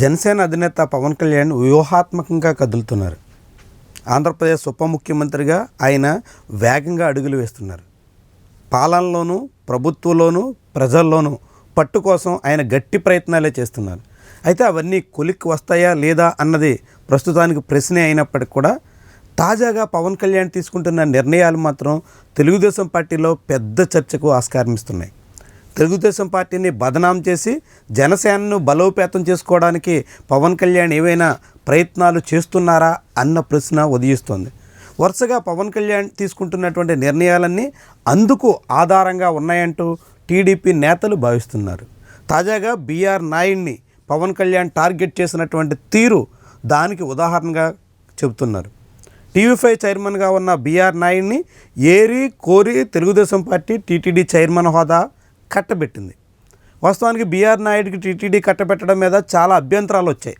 జనసేన అధినేత పవన్ కళ్యాణ్ వ్యూహాత్మకంగా కదులుతున్నారు. ఆంధ్రప్రదేశ్ ఉప ముఖ్యమంత్రిగా ఆయన వేగంగా అడుగులు వేస్తున్నారు. పాలనలోనూ ప్రభుత్వంలోనూ ప్రజల్లోనూ పట్టు కోసం ఆయన గట్టి ప్రయత్నాలే చేస్తున్నారు. అయితే అవన్నీ కొలిక్కి వస్తాయా లేదా అన్నది ప్రస్తుతానికి ప్రశ్నే అయినప్పటికీ కూడా తాజాగా పవన్ కళ్యాణ్ తీసుకుంటున్న నిర్ణయాలు మాత్రం తెలుగుదేశం పార్టీలో పెద్ద చర్చకు ఆస్కారం ఇస్తున్నాయి తెలుగుదేశం పార్టీని బదనాం చేసి జనసేనను బలోపేతం చేసుకోవడానికి పవన్ కళ్యాణ్ ఏవైనా ప్రయత్నాలు చేస్తున్నారా అన్న ప్రశ్న ఉదయిస్తోంది. వరుసగా పవన్ కళ్యాణ్ తీసుకుంటున్నటువంటి నిర్ణయాలన్నీ అందుకు ఆధారంగా ఉన్నాయంటూ టీడీపీ నేతలు భావిస్తున్నారు. తాజాగా బీఆర్ నాయుడిని పవన్ కళ్యాణ్ టార్గెట్ చేసినటువంటి తీరు దానికి ఉదాహరణగా చెబుతున్నారు. టీవీ ఫైవ్ చైర్మన్గా ఉన్న బీఆర్ నాయుడిని ఏరి కోరి తెలుగుదేశం పార్టీ టీటీడీ చైర్మన్ హోదా కట్టబెట్టింది. వాస్తవానికి బీఆర్ నాయుడికి టీటీడీ కట్టబెట్టడం మీద చాలా అభ్యంతరాలు వచ్చాయి.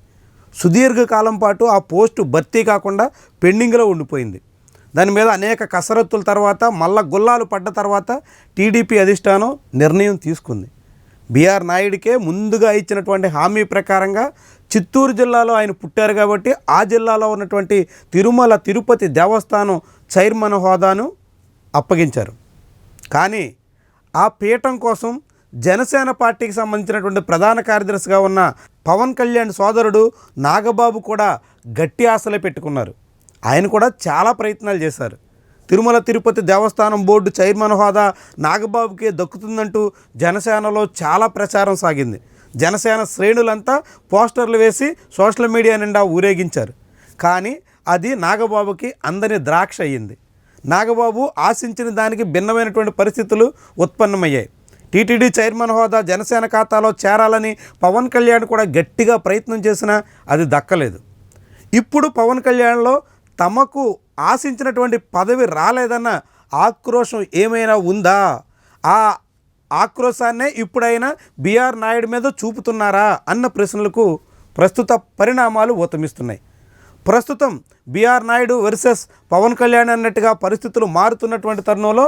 సుదీర్ఘకాలం పాటు ఆ పోస్టు భర్తీ కాకుండా పెండింగ్లో ఉండిపోయింది. దాని మీద అనేక కసరత్తుల తర్వాత మళ్ళా గుల్లాలు పడ్డ తర్వాత టీడీపీ అధిష్టానం నిర్ణయం తీసుకుంది. బీఆర్ నాయుడికే ముందుగా ఇచ్చినటువంటి హామీ ప్రకారంగా చిత్తూరు జిల్లాలో ఆయన పుట్టారు కాబట్టి ఆ జిల్లాలో ఉన్నటువంటి తిరుమల తిరుపతి దేవస్థానం చైర్మన్ హోదాను అప్పగించారు. కానీ ఆ పీఠం కోసం జనసేన పార్టీకి సంబంధించినటువంటి ప్రధాన కార్యదర్శిగా ఉన్న పవన్ కళ్యాణ్ సోదరుడు నాగబాబు కూడా గట్టి ఆశలే పెట్టుకున్నారు. ఆయన కూడా చాలా ప్రయత్నాలు చేశారు. తిరుమల తిరుపతి దేవస్థానం బోర్డు చైర్మన్ హోదా నాగబాబుకే దక్కుతుందంటూ జనసేనలో చాలా ప్రచారం సాగింది. జనసేన శ్రేణులంతా పోస్టర్లు వేసి సోషల్ మీడియా నిండా ఊరేగించారు. కానీ అది నాగబాబుకి అందని ద్రాక్ష అయ్యింది నాగబాబు ఆశించిన దానికి భిన్నమైనటువంటి పరిస్థితులు ఉత్పన్నమయ్యాయి. టీటీడీ చైర్మన్ హోదా జనసేన ఖాతాలో చేరాలని పవన్ కళ్యాణ్ కూడా గట్టిగా ప్రయత్నం చేసినా అది దక్కలేదు. ఇప్పుడు పవన్ కళ్యాణ్లో తమకు ఆశించినటువంటి పదవి రాలేదన్న ఆక్రోషం ఏమైనా ఉందా? ఆ ఆక్రోశాన్నే ఇప్పుడైనా బీఆర్ నాయుడు మీద చూపుతున్నారా? అన్న ప్రశ్నలకు ప్రస్తుత పరిణామాలు ఊతమిస్తున్నాయి. ప్రస్తుతం బీఆర్ నాయుడు వర్సెస్ పవన్ కళ్యాణ్ అన్నట్టుగా పరిస్థితులు మారుతున్నటువంటి తరుణంలో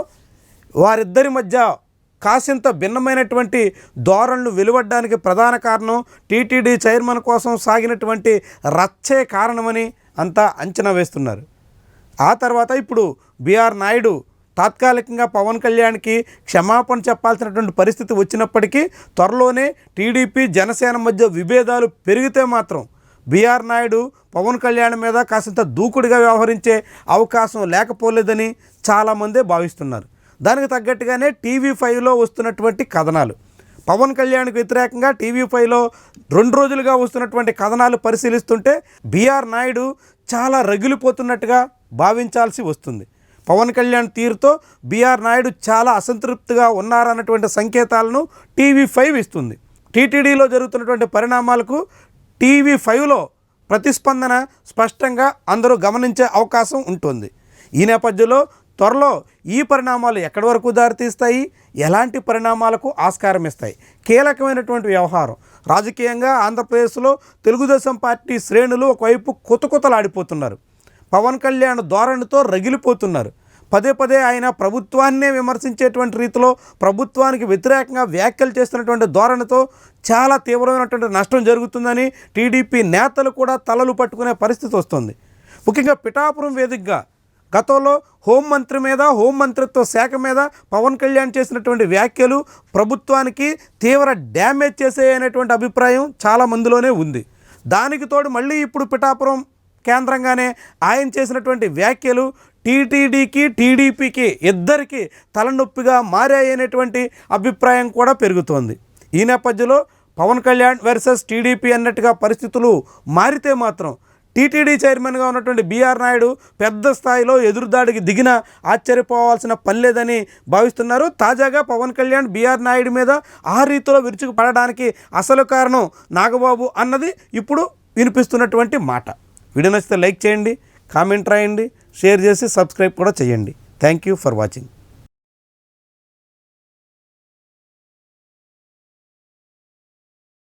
వారిద్దరి మధ్య కాసింత భిన్నమైనటువంటి ధోరణులు వెలువడ్డానికి ప్రధాన కారణం టీటీడీ చైర్మన్ కోసం సాగినటువంటి రచ్చే కారణమని అంతా అంచనా వేస్తున్నారు. ఆ తర్వాత ఇప్పుడు బీఆర్ నాయుడు తాత్కాలికంగా పవన్ కళ్యాణ్కి క్షమాపణ చెప్పాల్సినటువంటి పరిస్థితి వచ్చినప్పటికీ త్వరలోనే టీడీపీ జనసేన మధ్య విభేదాలు పెరిగితే మాత్రం బీఆర్ నాయుడు పవన్ కళ్యాణ్ మీద కాసింత దూకుడుగా వ్యవహరించే అవకాశం లేకపోలేదని చాలామందే భావిస్తున్నారు. దానికి తగ్గట్టుగానే టీవీ ఫైవ్లో వస్తున్నటువంటి కథనాలు. పవన్ కళ్యాణ్కు వ్యతిరేకంగా టీవీ ఫైవ్లో రెండు రోజులుగా వస్తున్నటువంటి కథనాలు పరిశీలిస్తుంటే బీఆర్ నాయుడు చాలా రగిలిపోతున్నట్టుగా భావించాల్సి వస్తుంది. పవన్ కళ్యాణ్ తీరుతో బీఆర్ నాయుడు చాలా అసంతృప్తిగా ఉన్నారన్నటువంటి సంకేతాలను టీవీ ఫైవ్ ఇస్తుంది. టీటీడీలో జరుగుతున్నటువంటి పరిణామాలకు టీవీ ఫైవ్లో ప్రతిస్పందన స్పష్టంగా అందరూ గమనించే అవకాశం ఉంటుంది. ఈ నేపథ్యంలో త్వరలో ఈ పరిణామాలు ఎక్కడి వరకు దారితీస్తాయి? ఎలాంటి పరిణామాలకు ఆస్కారం ఇస్తాయి? కీలకమైనటువంటి వ్యవహారం. రాజకీయంగా ఆంధ్రప్రదేశ్లో తెలుగుదేశం పార్టీ శ్రేణులు ఒకవైపు కుతకుతలాడిపోతున్నారు. పవన్ కళ్యాణ్ ధోరణితో రగిలిపోతున్నారు. పదే పదే ఆయన ప్రభుత్వాన్నే విమర్శించేటువంటి రీతిలో ప్రభుత్వానికి వ్యతిరేకంగా వ్యాఖ్యలు చేస్తున్నటువంటి ధోరణితో చాలా తీవ్రమైనటువంటి నష్టం జరుగుతుందని టీడీపీ నేతలు కూడా తలలు పట్టుకునే పరిస్థితి వస్తుంది. ముఖ్యంగా పిఠాపురం వేదికగా గతంలో హోంమంత్రి మీద హోంమంత్రిత్వ శాఖ మీద పవన్ కళ్యాణ్ చేసినటువంటి వ్యాఖ్యలు ప్రభుత్వానికి తీవ్ర డ్యామేజ్ చేసేయనేటువంటి అభిప్రాయం చాలా మందిలోనే ఉంది. దానికి తోడు మళ్ళీ ఇప్పుడు పిఠాపురం కేంద్రంగానే ఆయన చేసినటువంటి వ్యాఖ్యలు టీటీడీకి టీడీపీకి ఇద్దరికి తలనొప్పిగా మారాయనేటువంటి అభిప్రాయం కూడా పెరుగుతోంది. ఈ నేపథ్యంలో పవన్ కళ్యాణ్ వర్సెస్ టీడీపీ అన్నట్టుగా పరిస్థితులు మారితే మాత్రం టీటీడీ చైర్మన్గా ఉన్నటువంటి బీఆర్ నాయుడు పెద్ద స్థాయిలో ఎదురుదాడికి దిగిన ఆశ్చర్యపోవాల్సిన పని లేదని భావిస్తున్నారు. తాజాగా పవన్ కళ్యాణ్ బీఆర్ నాయుడు మీద ఆ రీతిలో విరుచుకు పడడానికి అసలు కారణం నాగబాబు అన్నది ఇప్పుడు వినిపిస్తున్నటువంటి మాట. వీడియో నచ్చితే లైక్ చేయండి కామెంట్ రాయండి షేర్ చేసి సబ్స్క్రైబ్ కూడా చేయండి. Thank you for watching